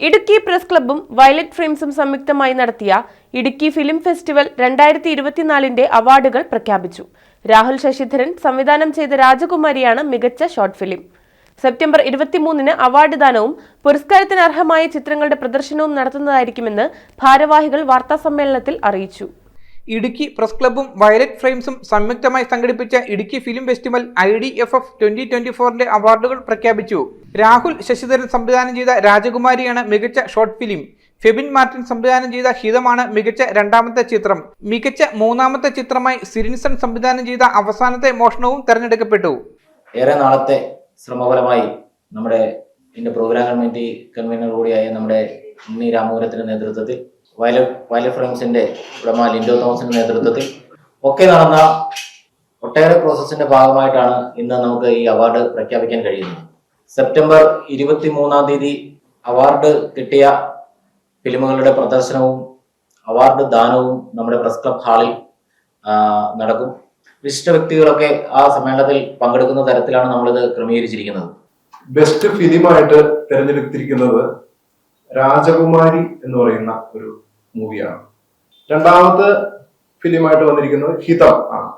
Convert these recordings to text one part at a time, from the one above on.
Idukki press ക്ലബ്ബും violet ഫ്രെയിംസും സംയുക്തമായി നടത്തിയ ഇടുക്കി ഫിലിം ഫെസ്റ്റിവൽ രണ്ടായിരത്തി ഇരുപത്തിനാലിന്റെ അവാർഡുകൾ പ്രഖ്യാപിച്ചു. രാഹുൽ ശശിധരൻ സംവിധാനം ചെയ്ത രാജകുമാരിയാണ് മികച്ച ഷോർട്ട് ഫിലിം. സെപ്റ്റംബർ ഇരുപത്തിമൂന്നിന് അവാർഡ് ദാനവും പുരസ്കാരത്തിന് അർഹമായ ചിത്രങ്ങളുടെ പ്രദർശനവും നടത്തുന്നതായിരിക്കുമെന്ന് ഭാരവാഹികൾ വാർത്താസമ്മേളനത്തിൽ അറിയിച്ചു. ഇടുക്കി പ്രസ് ക്ലബ്ബും വയലറ്റ് ഫ്രെയിംസും സംയുക്തമായി സംഘടിപ്പിച്ച Idukki film festival I D F F twenty twenty ഫോറിന്റെ അവാർഡുകൾ പ്രഖ്യാപിച്ചു. രാഹുൽ ശശിധരൻ സംവിധാനം ചെയ്ത രാജകുമാരിയാണ് മികച്ച ഷോർട്ട് ഫിലിം. ഫെബിൻ മാർട്ടിൻ സംവിധാനം ചെയ്ത ഹിതമാണ് മികച്ച രണ്ടാമത്തെ ചിത്രം. മികച്ച മൂന്നാമത്തെ ചിത്രമായി സിരിൻസൺ സംവിധാനം ചെയ്ത അവസാനത്തെ മോഷണവും തെരഞ്ഞെടുക്കപ്പെട്ടു. ഏറെ നാളത്തെ ശ്രമഫലമായി നമ്മുടെ പ്രോഗ്രാം കമ്മിറ്റി കൺവീനർ കൂടിയായ നമ്മുടെ ഉണ്ണി രാമപുരത്തിന്റെ നേതൃത്വത്തിൽ വയല വയല ഫ്രെയിംസിന്റെ ഉടമ ലിൻഡോ തോമസിന്റെ നേതൃത്വത്തിൽ ഒക്കെ നടന്ന ഒട്ടേറെ പ്രോസസ്സിന്റെ ഭാഗമായിട്ടാണ് ഇന്ന് നമുക്ക് ഈ അവാർഡ് പ്രഖ്യാപിക്കാൻ കഴിയുന്നത്. സെപ്റ്റംബർ ഇരുപത്തി മൂന്നാം തീയതി അവാർഡ് കിട്ടിയ ഫിലിമുകളുടെ പ്രദർശനവും അവാർഡ് ദാനവും നമ്മുടെ പ്രസ് ക്ലബ് ഹാളിൽ നടക്കും. വിശിഷ്ട വ്യക്തികളൊക്കെ ആ സമ്മേളനത്തിൽ പങ്കെടുക്കുന്ന തരത്തിലാണ് നമ്മളിത് ക്രമീകരിച്ചിരിക്കുന്നത്. ബെസ്റ്റ് ഫിലിമായിട്ട് തിരഞ്ഞെടുത്തിരിക്കുന്നത് രാജകുമാരി എന്ന് പറയുന്ന ഒരു മൂവിയാണ്. രണ്ടാമത്തെ ഫിലിമായിട്ട് വന്നിരിക്കുന്നത് ഹിതം ആണ്.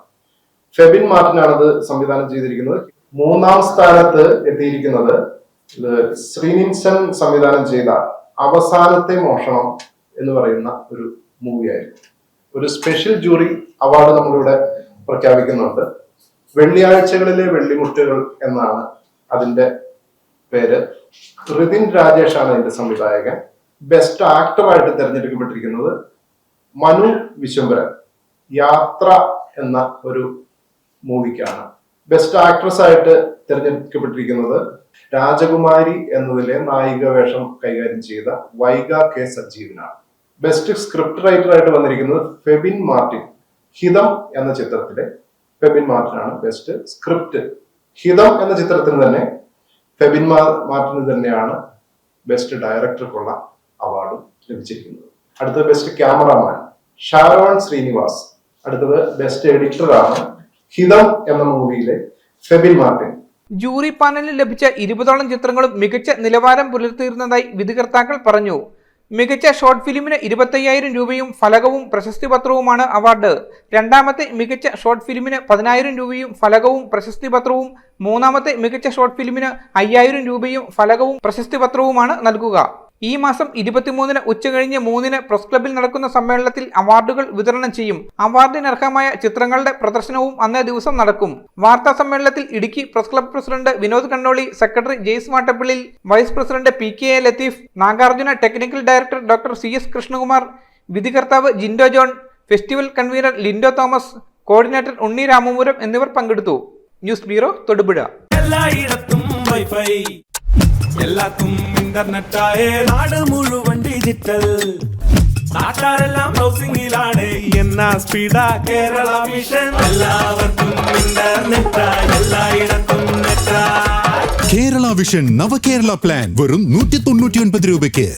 ഫെബിൻ മാർട്ടിനാണ് അത് സംവിധാനം ചെയ്തിരിക്കുന്നത്. മൂന്നാം സ്ഥാനത്ത് എത്തിയിരിക്കുന്നത് ശ്രീനിൻസൻ സംവിധാനം ചെയ്ത അവസാനത്തെ മോഷണം എന്ന് പറയുന്ന ഒരു മൂവിയായിരുന്നു. ഒരു സ്പെഷ്യൽ ജൂറി അവാർഡ് നമ്മളിവിടെ പ്രഖ്യാപിക്കുന്നുണ്ട്. വെള്ളിയാഴ്ചകളിലെ വെള്ളിമുട്ടുകൾ എന്നാണ് അതിന്റെ പേര്. ഋതിൻ രാജേഷാണ് ആണ് അതിന്റെ സംവിധായകൻ. ബെസ്റ്റ് ആക്ടറായിട്ട് തിരഞ്ഞെടുക്കപ്പെട്ടിരിക്കുന്നത് മനു വിശ്വംഭരൻ. യാത്ര എന്ന ഒരു മൂവിക്കാണ്. ബെസ്റ്റ് ആക്ട്രസ് ആയിട്ട് തിരഞ്ഞെടുക്കപ്പെട്ടിരിക്കുന്നത് രാജകുമാരി എന്നതിലെ നായിക വേഷം കൈകാര്യം ചെയ്ത വൈഗ കെ സജീവനാണ്. ബെസ്റ്റ് സ്ക്രിപ്റ്റ് റൈറ്റർ ആയിട്ട് വന്നിരിക്കുന്നത് ഫെബിൻ മാർട്ടിൻ. ഹിതം എന്ന ചിത്രത്തിലെ ഫെബിൻ മാർട്ടിനാണ് ബെസ്റ്റ് സ്ക്രിപ്റ്റ് ഹിതം എന്ന ചിത്രത്തിന് തന്നെ ഫെബിൻ മാർട്ടിന് തന്നെയാണ് ബെസ്റ്റ് ഡയറക്ടർക്കുള്ള അവാർഡും ലഭിച്ചിരിക്കുന്നത്. അടുത്തത് ബെസ്റ്റ് ക്യാമറാമാൻ ഷാരോൺ ശ്രീനിവാസ്. അടുത്തത് ബെസ്റ്റ് എഡിറ്ററാണ് ഹിതം എന്ന മൂവിയിലെ ഫെബിൻ മാർട്ടിൻ. ജൂറി പാനലിൽ ലഭിച്ച ഇരുപതോളം ചിത്രങ്ങളും മികച്ച നിലവാരം പുലർത്തിയിരുന്നതായി വിധികർത്താക്കൾ പറഞ്ഞു. മികച്ച ഷോർട്ട് ഫിലിമിന് ഇരുപത്തയ്യായിരം രൂപയും ഫലകവും പ്രശസ്തി പത്രവുമാണ് അവാർഡ്. രണ്ടാമത്തെ മികച്ച ഷോർട്ട് ഫിലിമിന് പതിനായിരം രൂപയും ഫലകവും പ്രശസ്തി പത്രവും മൂന്നാമത്തെ മികച്ച ഷോർട്ട് ഫിലിമിന് അയ്യായിരം രൂപയും ഫലകവും പ്രശസ്തി പത്രവുമാണ് നൽകുക. ഈ മാസം ഇരുപത്തിമൂന്നിന് ഉച്ചകഴിഞ്ഞ് മൂന്നിന് പ്രസ് ക്ലബിൽ നടക്കുന്ന സമ്മേളനത്തിൽ അവാർഡുകൾ വിതരണം ചെയ്യും. അവാർഡിനർഹമായ ചിത്രങ്ങളുടെ പ്രദർശനവും അന്നേ ദിവസം നടക്കും. വാർത്താ സമ്മേളനത്തിൽ Idukki press club president Vinod Kannoli secretary Jaise Mattappillil vice president P K A Latheef Nagarjuna technical director doctor C S Krishnakumar വിധികർത്താവ് Jindo John festival convenor Lindo Thomas coordinator Unni Ramapuram എന്നിവർ പങ്കെടുത്തു. News bureau Thodupuzha. ഇന്റർനെറ്റായേ നാട് മുഴുവൻ digital നാട്ടാരെല്ലാം ബ്രൗസിംഗിലാണ് എന്നാ സ്പീഡാ Kerala mission എല്ലാവർക്കും ഇന്റർനെറ്റാ എല്ലായിടത്തും Kerala vision നവകേരള plan വെറും നൂറ്റി തൊണ്ണൂറ്റി ഒൻപത് രൂപയ്ക്ക്.